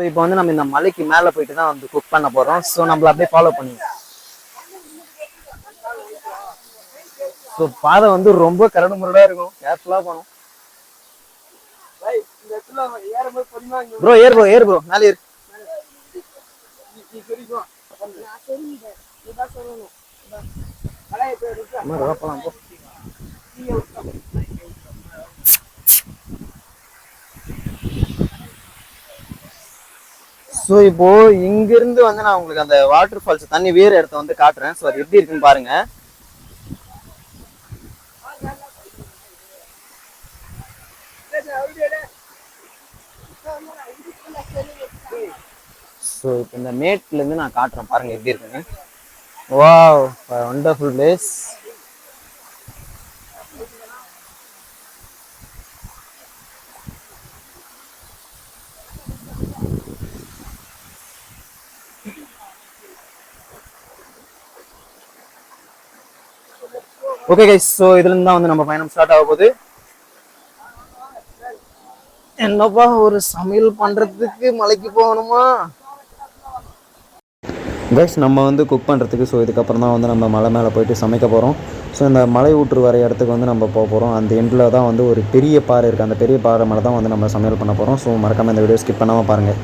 So இப்போ வந்து நம்ம இந்த மலைக்கு மேலே போயிட்டு தான் வந்து குக் பண்ண போகிறோம் ஸோ நம்மள அப்படியே ஃபாலோ பண்ணுங்க. ஸோ பாதை வந்து ரொம்ப கரடு முரடாக இருக்கும். கேர்ஃபுல்லாக போகணும். ப்ரோ ஏர் ப்ரோ ஏர் ப்ரோ மேலே ஏறு. போ. ஸோ இப்போ இங்கிருந்து வந்து நான் உங்களுக்கு அந்த வாட்டர் ஃபால்ஸ் தண்ணி வேறு இடத்த வந்து காட்டுறேன். ஸோ அது எப்படி இருக்குன்னு பாருங்க. ஸோ இப்போ இந்த மேட்லேருந்து நான் காட்டுறேன். பாருங்க எப்படி இருக்குன்னு. வா wonderful place okay guys so இதுலேருந்து தான் வந்து நம்ம பயணம் ஸ்டார்ட் ஆக போகுது. என்னப்பா ஒரு சமையல் பண்ணுறதுக்கு மலைக்கு போகணுமா? கைஸ் நம்ம வந்து குக் பண்ணுறதுக்கு ஸோ இதுக்கப்புறம் தான் வந்து நம்ம மலை மேலே போயிட்டு சமைக்க போகிறோம் ஸோ இந்த மலை ஊற்று வர இடத்துக்கு வந்து நம்ம போக போகிறோம் அந்த எண்டில் தான் வந்து ஒரு பெரிய பாறை இருக்குது அந்த பெரிய பாறை மேலே தான் வந்து நம்ம சமையல் பண்ண போகிறோம் ஸோ மறக்காமல் இந்த வீடியோ ஸ்கிப் பண்ணாமல் பாருங்கள்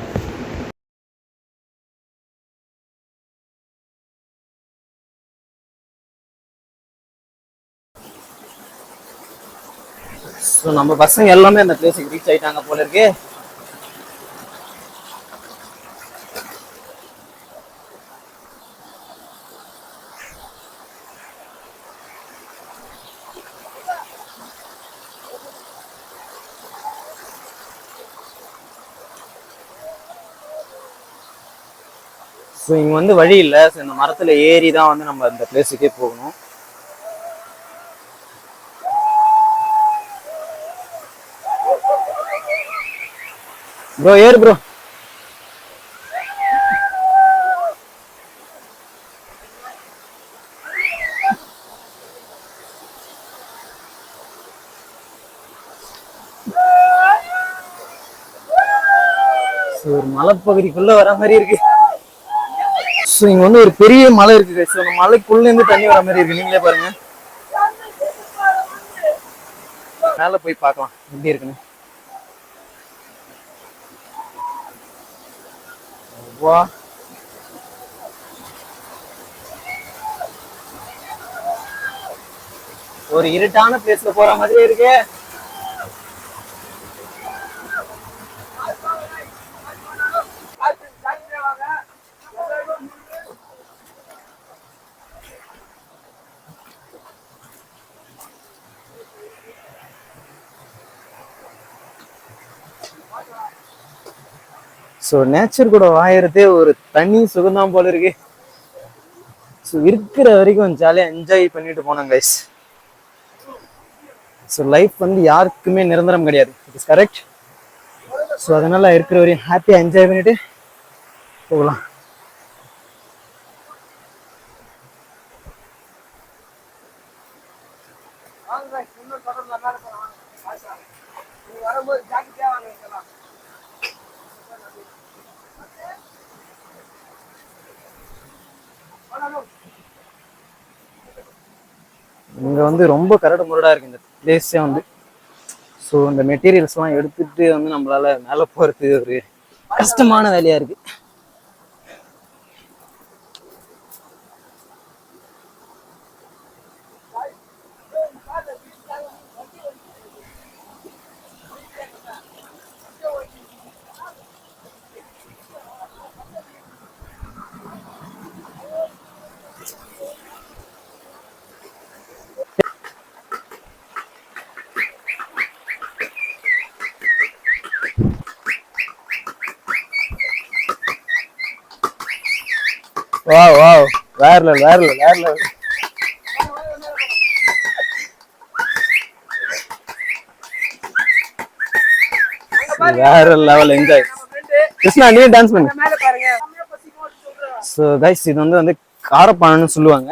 ஸோ நம்ம பசங்க எல்லாமே அந்த பிளேஸுக்கு ரீச் ஆயிட்டாங்க போல இருக்கு. ஸோ இங்க வந்து வழி இல்லை. ஸோ இந்த மரத்துல ஏறி தான் வந்து நம்ம அந்த பிளேஸுக்கே போகணும். ப்ரோ ஏறு ப்ரோ ஒரு மலைப்பகுதிக்குள்ள வர மாதிரி இருக்கு. ஸோ இங்க வந்து ஒரு பெரிய மலை இருக்கு ஸோ அந்த மலைக்குள்ள இருந்து தண்ணி வர மாதிரி இருக்கு. நீங்களே பாருங்க. மேல போய் பார்க்கலாம். எப்படி இருக்குன்னு. வா ஒரு இருட்டான பிளேஸ்ல போற மாதிரி இருக்கு. ஸோ நேச்சர் கூட வாயறதே ஒரு தனி சுகம்தான் போல இருக்கு. ஸோ இருக்கிற வரைக்கும் ஜாலியாக என்ஜாய் பண்ணிட்டு போனோம் கைஸ் ஸோ லைஃப் வந்து யாருக்குமே நிரந்தரம் கிடையாது. இட்ஸ் கரெக்ட் ஸோ அதனால இருக்கிற வரையும் ஹாப்பியாக என்ஜாய் பண்ணிட்டு போகலாம். இங்க வந்து ரொம்ப கரடு முரடா இருக்கு இந்த பிளேஸே வந்து. ஸோ இந்த மெட்டீரியல்ஸ்லாம் எடுத்துட்டு வந்து நம்மளால மேலே போறது ஒரு கஷ்டமான வேலையா இருக்கு. வா வா வேற லெவல் வேற லெவல் வேற லெவல் வேற லெவல் என்ஜாய் கிருஷ்ணா நீ டான்ஸ் பண்ணு. ஸோ கைஸ் இது வந்து வந்து காரப்பானன்னு சொல்லுவாங்க.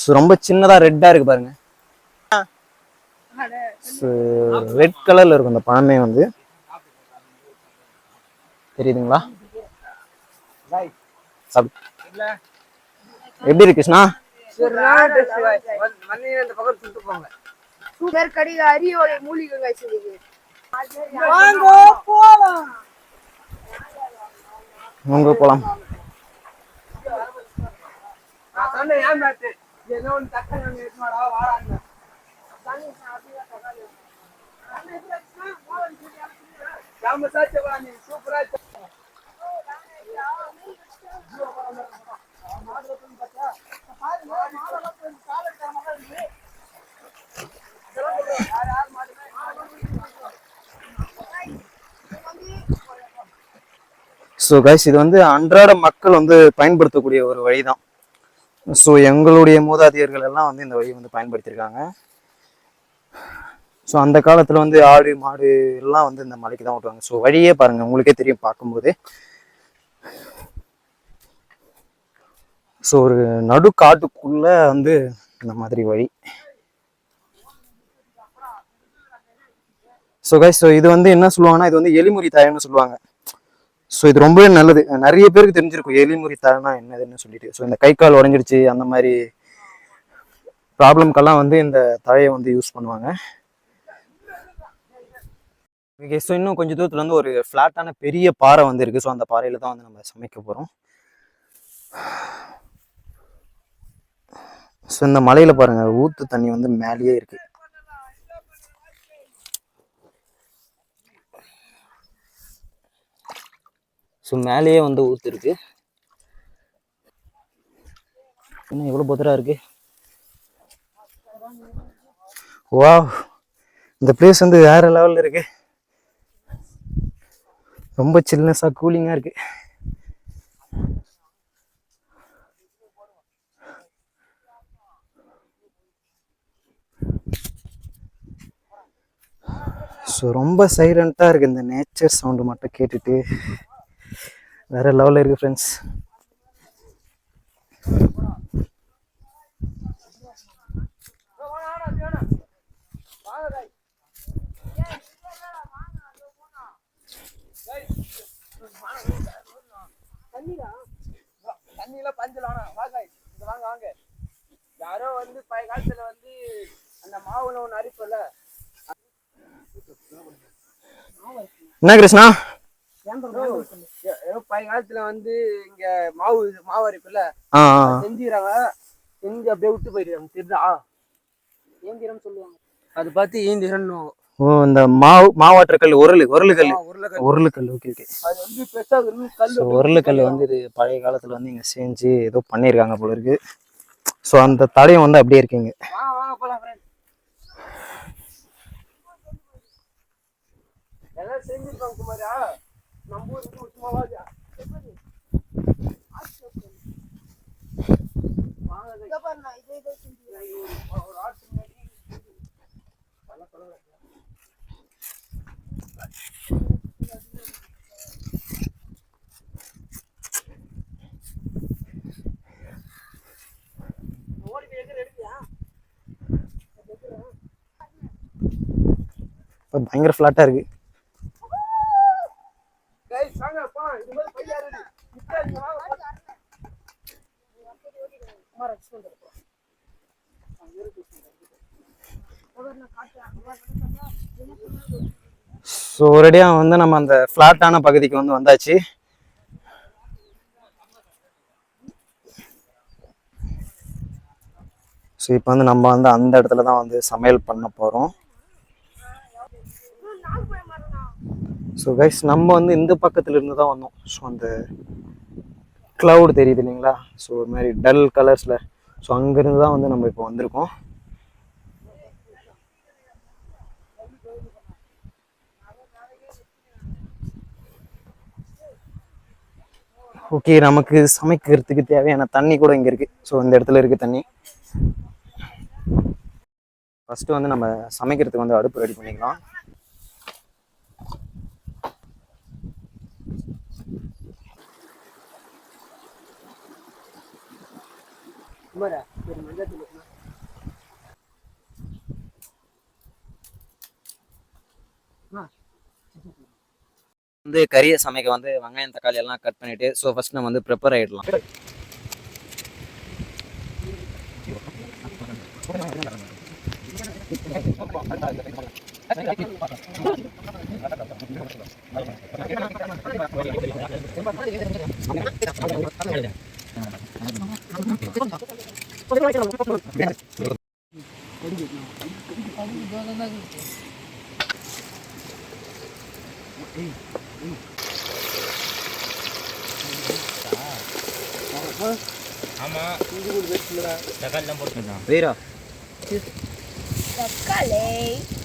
ஸோ ரொம்ப சின்னதா ரெட்டா இருக்கு பாருங்க. ஸோ ரெட் கலர்ல இருக்கும் அந்த பழமே வந்து. தெரியுதுங்களா? சாப்பிடு. எப்படி இருக்கு கிருஷ்ணா சுகர் உங்க போலாம் ஸோ கைஸ் இது வந்து அன்றாட மக்கள் வந்து பயன்படுத்தக்கூடிய ஒரு வழி தான் ஸோ எங்களுடைய மூதாதையர்கள் எல்லாம் வந்து இந்த வழியை வந்து பயன்படுத்தியிருக்காங்க. ஸோ அந்த காலத்தில் வந்து ஆடு மாடு எல்லாம் வந்து இந்த மலைக்கு தான் ஓட்டுவாங்க. ஸோ வழியே பாருங்கள் உங்களுக்கே தெரியும் பார்க்கும்போது. ஸோ ஒரு நடுக்காட்டுக்குள்ளே வந்து இந்த மாதிரி வழி. ஸோ கைஸ் ஸோ இது வந்து என்ன சொல்லுவாங்கன்னா இது வந்து எலிமுறி தாயம்னு சொல்லுவாங்க. ஸோ இது ரொம்பவே நல்லது. நிறைய பேருக்கு தெரிஞ்சிருக்கும் எலிமுறி தாயம்னா என்னதுன்னு சொல்லிட்டு. ஸோ இந்த கை கால் உடஞ்சிடுச்சு அந்த மாதிரி ப்ராப்ளம்க்கெல்லாம் வந்து இந்த தழையை வந்து யூஸ் பண்ணுவாங்க. ஓகே ஸோ இன்னும் கொஞ்சம் தூரத்தில் வந்து ஒரு ஃப்ளாட்டான பெரிய பாறை வந்து இருக்குது ஸோ அந்த பாறையில் தான் வந்து நம்ம சமைக்க போகிறோம் ஸோ இந்த மலையில் பாருங்கள் ஊற்று தண்ணி வந்து மேலேயே இருக்குது ஸோ மேலேயே வந்து ஊற்றுருக்கு இன்னும் எவ்வளோ பத்திரா இருக்கு? வா இந்த பிளேஸ் வந்து வேறு லெவலில் இருக்கு. ரொம்ப சில்னஸாக கூலிங்காக இருக்குது ஸோ ரொம்ப சைலண்ட்டாக இருக்குது இந்த நேச்சர் சவுண்டு மட்டும் கேட்டுட்டு. வேற லெவலில் இருக்குது ஃப்ரெண்ட்ஸ் தண்ணியில பஞ்சலாம் வாங்க வாங்க வாங்க. யாரோ வந்து பழைய காலத்துல வந்து அந்த மாவுல ஒண்ணு அரிப்பல என்ன கிருஷ்ணா? ஏதோ பழைய காலத்துல வந்து இங்க மாவு மாவு ஆ. செஞ்சுறாங்க செஞ்சு அப்படியே விட்டு போயிடுறாங்க. தெரியுதா? ஏந்திரம் சொல்லுவாங்க. அது பார்த்து ஏந்திரன் ஓ இந்த மாவு மாவாட்டுற கல் உருளு உருளு கல் உருளைக்கல். உருளு கல் ஓகே ஓகே அது வந்து பெருசா இன்னும் கல் ஸோ உருளு கல் வந்து இது பழைய காலத்தில் வந்து இங்கே செஞ்சு ஏதோ பண்ணியிருக்காங்க போல இருக்கு. ஸோ அந்த தடையம் வந்து அப்படியே இருக்குங்க வாங்க வாங்க போலாம் friend. எல்லாம் செஞ்சிருப்பாங்க குமாரா நம்ம ஊருக்கு சும்மாவா இது இது செஞ்சு ஒரு ஆட்டு முன்னாடி குமாரியா நம்ம ஊருக்கு எடுத்தியா இப்போ பயங்கர ஃப்ளாட்டாக இருக்குது கைஸ் வாங்க போலாம் இது மாதிரி பையா இருக்கு இப்ப இங்க வாங்க போலாம். குமார் அடிச்சு வந்துரு போ. ஸோ ஒரேடியாக வந்து நம்ம அந்த ஃப்ளாட்டான பகுதிக்கு வந்து வந்தாச்சு. ஸோ இப்போ வந்து நம்ம வந்து அந்த இடத்துல தான் வந்து சமையல் பண்ண போகிறோம் ஸோ கைஸ் நம்ம வந்து இந்த பக்கத்துல இருந்து தான் வந்தோம். ஸோ அந்த க்ளவுட் தெரியுது இல்லைங்களா? ஸோ ஒரு மாதிரி டல் கலர்ஸில் ஸோ அங்கேருந்து தான் வந்து நம்ம இப்போ வந்திருக்கோம். ஓகே நமக்கு சமைக்கிறதுக்கு தேவையான தண்ணி கூட இங்கே இருக்குது ஸோ இந்த இடத்துல இருக்குது தண்ணி. ஃபஸ்ட்டு வந்து நம்ம சமைக்கிறதுக்கு வந்து அடுப்பு ரெடி பண்ணிக்கலாம். குமாரா சரி மஞ்சள் தூள் வந்து கறியை சமைக்க வந்து வெங்காயம் தக்காளி எல்லாம் கட் பண்ணிட்டு ஸோ ஃபர்ஸ்ட் நம்ம வந்து ப்ரிப்பேர் ஆகிடலாம் வீரா தக்காளி நான் வந்து ஏடி போய்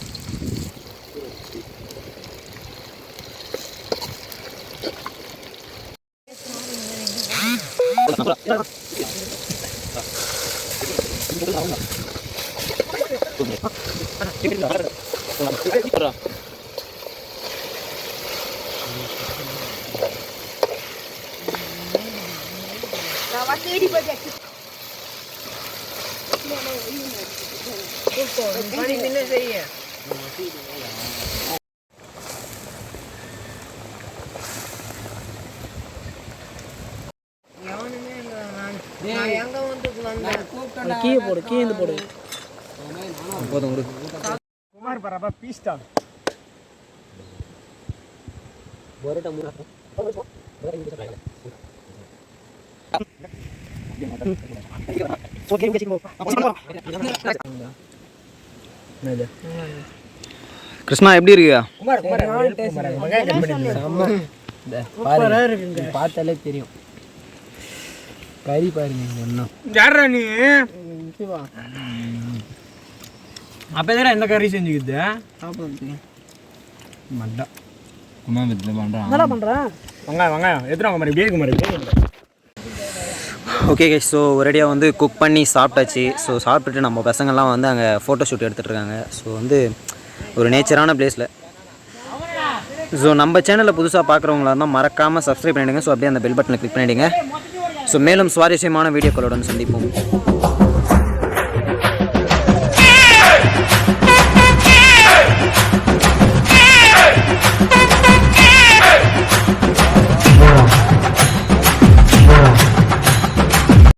செய்ய கீழே போடு கீழே போடு போதும் விடு குமார் பரப்பா பீஸ்டா கிருஷ்ணா எப்படி இருக்கியா பார்த்தாலே தெரியும் கறி பாருங்க ஒன்றும் யாரா நீ? அப்போ தானே எந்த கறி செஞ்சுக்கிது மட்டா குமாபத்தில் பண்ணுறான் வெங்காயம் வெங்காயம். எத்தனை குமார் இப்படியே குமார் ஓகே கைஸ் ஸோ ஒரேடியாக வந்து குக் பண்ணி சாப்பிட்டாச்சு. ஸோ சாப்பிட்டுட்டு நம்ம பசங்கள்லாம் வந்து அங்கே ஃபோட்டோ ஷூட் எடுத்துகிட்டு இருக்காங்க. ஸோ வந்து ஒரு நேச்சரான பிளேஸில் ஸோ நம்ம சேனலில் புதுசாக பார்க்குறவங்களா இருந்தால் மறக்காமல் சப்ஸ்கிரைப் பண்ணிவிடுங்க ஸோ அப்படியே அந்த பெல் பட்டனை கிளிக் பண்ணிவிடுங்க ஸோ மேலும் சுவாரஸ்யமான வீடியோக்களுடன் சந்திப்போம்.